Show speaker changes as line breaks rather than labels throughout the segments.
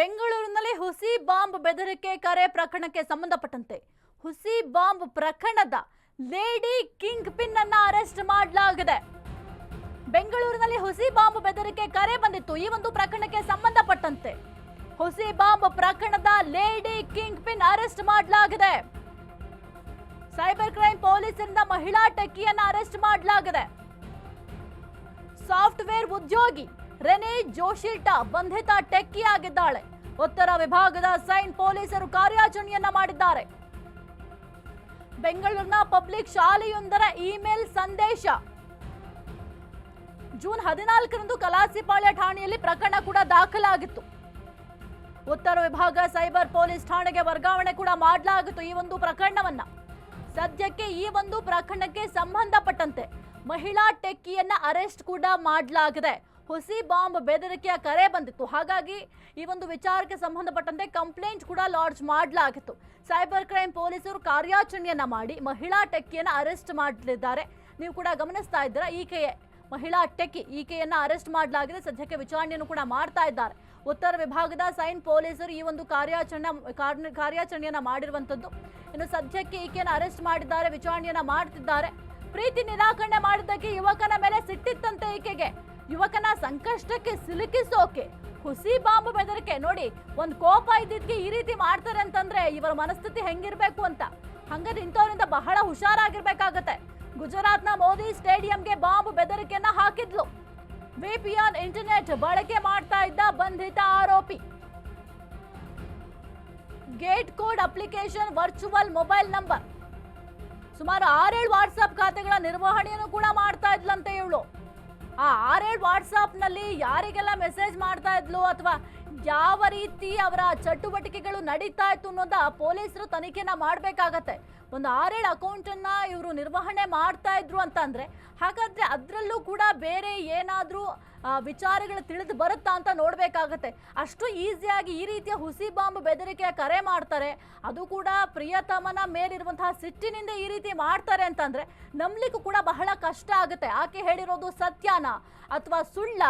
ಬೆಂಗಳೂರಿನಲ್ಲಿ ಹುಸಿ ಬಾಂಬ್ ಬೆದರಿಕೆ ಕರೆ ಪ್ರಕರಣಕ್ಕೆ ಸಂಬಂಧಪಟ್ಟಂತೆ ಹುಸಿ ಬಾಂಬ್ ಪ್ರಕರಣದ ಲೇಡಿ ಕಿಂಗ್ ಪಿನ್ ಅನ್ನ ಅರೆಸ್ಟ್ ಮಾಡಲಾಗಿದೆ. ಬೆಂಗಳೂರಿನಲ್ಲಿ ಹುಸಿ ಬಾಂಬ್ ಬೆದರಿಕೆ ಕರೆ ಬಂದಿತ್ತು. ಈ ಒಂದು ಪ್ರಕರಣಕ್ಕೆ ಸಂಬಂಧಪಟ್ಟಂತೆ ಹುಸಿ ಬಾಂಬ್ ಪ್ರಕರಣದ ಲೇಡಿ ಕಿಂಗ್ ಪಿನ್ ಅರೆಸ್ಟ್ ಮಾಡಲಾಗಿದೆ. ಸೈಬರ್ ಕ್ರೈಮ್ ಪೊಲೀಸರಿಂದ ಮಹಿಳಾ ಟೆಕ್ಕಿಯನ್ನು ಅರೆಸ್ಟ್ ಮಾಡಲಾಗಿದೆ. ಸಾಫ್ಟ್ವೇರ್ ಉದ್ಯೋಗಿ ರೆನೆ ಜೋಶಿಲ್ಟಾ ಬಂಧಿತ ಟೆಕ್ಕಿ ಆಗಿದ್ದಾಳೆ ಉತ್ತರ ವಿಭಾಗದ ಸೈನ್ ಪೊಲೀಸರು ಕಾರ್ಯಾಚರಣೆಯನ್ನ ಮಾಡಿದ್ದಾರೆ. ಬೆಂಗಳೂರಿನ ಪಬ್ಲಿಕ್ ಶಾಲೆಯೊಂದರ ಇಮೇಲ್ ಸಂದೇಶ. ಜೂನ್ ಹದಿನಾಲ್ಕರಂದು ಕಲಾಸಿಪಾಳ್ಯ ಠಾಣೆಯಲ್ಲಿ ಪ್ರಕರಣ ಕೂಡ ದಾಖಲಾಗಿತ್ತು. ಉತ್ತರ ವಿಭಾಗ ಸೈಬರ್ ಪೊಲೀಸ್ ಠಾಣೆಗೆ ವರ್ಗಾವಣೆ ಕೂಡ ಮಾಡಲಾಗಿತ್ತು ಈ ಒಂದು ಪ್ರಕರಣವನ್ನ. ಸದ್ಯಕ್ಕೆ ಈ ಒಂದು ಪ್ರಕರಣಕ್ಕೆ ಸಂಬಂಧಪಟ್ಟಂತೆ ಮಹಿಳಾ ಟೆಕ್ಕಿಯನ್ನ ಅರೆಸ್ಟ್ ಕೂಡ ಮಾಡಲಾಗಿದೆ. ಹುಸಿ ಬಾಂಬ್ ಬೆದರಿಕೆಯ ಕರೆ ಬಂದಿತ್ತು. ಹಾಗಾಗಿ ಈ ಒಂದು ವಿಚಾರಕ್ಕೆ ಸಂಬಂಧಪಟ್ಟಂತೆ ಕಂಪ್ಲೇಂಟ್ ಕೂಡ ಲಾಡ್ಜ್ ಮಾಡಲಾಗಿತ್ತು. ಸೈಬರ್ ಕ್ರೈಮ್ ಪೊಲೀಸರು ಕಾರ್ಯಾಚರಣೆಯನ್ನ ಮಾಡಿ ಮಹಿಳಾ ಟೆಕ್ಕಿಯನ್ನು ಅರೆಸ್ಟ್ ಮಾಡಲಿದ್ದಾರೆ. ನೀವು ಕೂಡ ಗಮನಿಸ್ತಾ ಇದ್ದೀರಾ? ಈಕೆಯೇ, ಮಹಿಳಾ ಟೆಕ್ಕಿ ಈಕೆಯನ್ನು ಅರೆಸ್ಟ್ ಮಾಡಲಾಗಿದೆ. ಸದ್ಯಕ್ಕೆ ವಿಚಾರಣೆಯನ್ನು ಕೂಡ ಮಾಡ್ತಾ ಇದ್ದಾರೆ. ಉತ್ತರ ವಿಭಾಗದ ಸೈನ್ ಪೊಲೀಸರು ಈ ಒಂದು ಕಾರ್ಯಾಚರಣೆ ಕಾರ್ಯಾಚರಣೆಯನ್ನು ಮಾಡಿರುವಂತದ್ದು ಇನ್ನು ಸದ್ಯಕ್ಕೆ ಈಕೆಯನ್ನು ಅರೆಸ್ಟ್ ಮಾಡಿದ್ದಾರೆ, ವಿಚಾರಣೆಯನ್ನ ಮಾಡ್ತಿದ್ದಾರೆ. ಪ್ರೀತಿ ನಿರಾಕರಣೆ ಮಾಡಿದ್ದಕ್ಕೆ ಯುವಕನ ಮೇಲೆ ಸಿಟ್ಟಿತ್ತಂತೆ ಈಕೆಗೆ. ಯುವಕನ ಸಂಕಷ್ಟಕ್ಕೆ ಸಿಲುಕಿಸೋಕೆ ಹುಸಿ ಬಾಂಬು ಬೆದರಿಕೆ ನೋಡಿ ಒಂದು ಕೋಪ ಇದ್ದಿದ್ಗೆ ಈ ರೀತಿ ಮಾಡ್ತಾರೆ ಅಂತಂದ್ರೆ ಇವರ ಮನಸ್ಥಿತಿ ಹೆಂಗಿರ್ಬೇಕು ಅಂತ. ಹಂಗಾದ್ರೆ ಇಂಥವ್ರಿಂದ ಬಹಳ ಹುಷಾರಾಗಿರ್ಬೇಕಾಗತ್ತೆ. ಗುಜರಾತ್ನ ಮೋದಿ ಸ್ಟೇಡಿಯಂಗೆ ಬಾಂಬ್ ಬೆದರಿಕೆಯನ್ನ ಹಾಕಿದ್ಲು. ವಿಪಿಎನ್ ಇಂಟರ್ನೆಟ್ ಬಳಕೆ ಮಾಡ್ತಾ ಇದ್ದ ಬಂಧಿತ ಆರೋಪಿ. Gate code application virtual mobile number. ಸುಮಾರು ಆರೇಳು ವಾಟ್ಸ್ಆಪ್ ಖಾತೆಗಳ ನಿರ್ವಹಣೆಯನ್ನು ಕೂಡ ಮಾಡ್ತಾ ಇದ್ಲಂತೆ ಇವಳು. ಆ ಆರೇಳು ವಾಟ್ಸಾಪ್ನಲ್ಲಿ ಯಾರಿಗೆಲ್ಲ ಮೆಸೇಜ್ ಮಾಡ್ತಾ ಇದ್ಲು ಅಥವಾ ಯಾವ ರೀತಿ ಅವರ ಚಟುವಟಿಕೆಗಳು ನಡೀತಾ ಇತ್ತು ಅನ್ನೋದ ಪೊಲೀಸರು ತನಿಖೆನ ಮಾಡಬೇಕಾಗತ್ತೆ. ಒಂದು ಆರೇಳು ಅಕೌಂಟ್ ಅನ್ನ ಇವರು ನಿರ್ವಹಣೆ ಮಾಡ್ತಾ ಇದ್ರು ಅಂತ ಅಂದ್ರೆ ಹಾಗಾದ್ರೆ ಅದ್ರಲ್ಲೂ ಕೂಡ ಬೇರೆ ಏನಾದರೂ ವಿಚಾರಗಳು ತಿಳಿದು ಬರುತ್ತಾ ಅಂತ ನೋಡಬೇಕಾಗತ್ತೆ. ಅಷ್ಟು ಈಸಿಯಾಗಿ ಈ ರೀತಿಯ ಹುಸಿ ಬಾಂಬ್ ಬೆದರಿಕೆಯ ಕರೆ ಮಾಡ್ತಾರೆ. ಅದು ಕೂಡ ಪ್ರಿಯತಮನ ಮೇಲಿರುವಂತಹ ಸಿಟ್ಟಿನಿಂದ ಈ ರೀತಿ ಮಾಡ್ತಾರೆ ಅಂತಂದ್ರೆ ನಂಬಲಿಕ್ಕೂ ಕೂಡ ಬಹಳ ಕಷ್ಟ ಆಗುತ್ತೆ. ಆಕೆ ಹೇಳಿರೋದು ಸತ್ಯನಾ. ಅಥವಾ ಸುಳ್ಳ,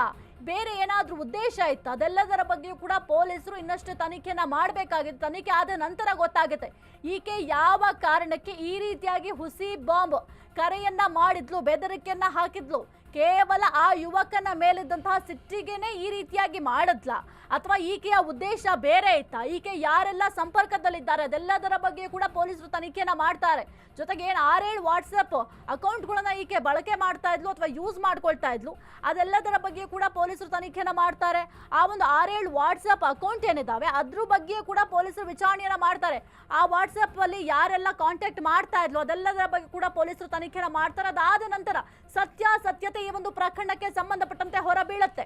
ಬೇರೆ ಏನಾದರೂ ಉದ್ದೇಶ ಇತ್ತು, ಅದೆಲ್ಲದರ ಬಗ್ಗೆಯೂ ಕೂಡ ಪೊಲೀಸರು ಇನ್ನಷ್ಟು ತನಿಖೆನ ಮಾಡಬೇಕಾಗಿತ್ತು. ತನಿಖೆ ಆದ ನಂತರ ಗೊತ್ತಾಗುತ್ತೆ, ಈಕೆ ಯಾವ ಕಾರಣಕ್ಕೆ ಈ ರೀತಿಯಾಗಿ ಹುಸಿ ಬಾಂಬ್ ಕರೆಯನ್ನ ಮಾಡಿದ್ಲು, ಬೆದರಿಕೆಯನ್ನ ಹಾಕಿದ್ಲು. ಕೇವಲ ಆ ಯುವಕನ ಮೇಲಿದ್ದಂತಹ ಸಿಟ್ಟಿಗೆನೆ ಈ ರೀತಿಯಾಗಿ ಮಾಡದ್ಲ? ಅಥವಾ ಈಕೆಯ ಉದ್ದೇಶ ಬೇರೆ ಇತ್ತ? ಈಕೆ ಯಾರೆಲ್ಲ ಸಂಪರ್ಕದಲ್ಲಿದ್ದಾರೆ? ಅದೆಲ್ಲದರ ಬಗ್ಗೆ ಕೂಡ ಪೊಲೀಸರು ತನಿಖೆನ ಮಾಡ್ತಾರೆ. ಜೊತೆಗೆ ಏನು ಆರೇಳು ವಾಟ್ಸಪ್ ಅಕೌಂಟ್ಗಳನ್ನ ಈಕೆ ಬಳಕೆ ಮಾಡ್ತಾ ಇದ್ಲು ಅಥವಾ ಯೂಸ್ ಮಾಡ್ಕೊಳ್ತಾ ಇದ್ಲು? ಅದೆಲ್ಲದರ ಬಗ್ಗೆ ಕೂಡ ಪೊಲೀಸರು ತನಿಖೆನ ಮಾಡ್ತಾರೆ. ಆ ಒಂದು ಆರೇಳು ವಾಟ್ಸಪ್ ಅಕೌಂಟ್ ಏನಿದಾವೆ, ಅದ್ರ ಬಗ್ಗೆ ಕೂಡ ಪೊಲೀಸರು ವಿಚಾರಣೆಯನ್ನ ಮಾಡ್ತಾರೆ. ಆ ವಾಟ್ಸಪ್ ಅಲ್ಲಿ ಯಾರೆಲ್ಲ ಕಾಂಟ್ಯಾಕ್ಟ್ ಮಾಡ್ತಾ ಇದ್ಲು, ಅದೆಲ್ಲದರ ಬಗ್ಗೆ ಕೂಡ ಪೊಲೀಸರು ತನಿಖೆನ ಮಾಡ್ತಾರೆ. ಅದಾದ ನಂತರ ಸತ್ಯಾಸತ್ಯತೆ ಈ ಒಂದು ಪ್ರಕರಣಕ್ಕೆ ಸಂಬಂಧಪಟ್ಟಂತೆ ಹೊರಬೀಳುತ್ತೆ.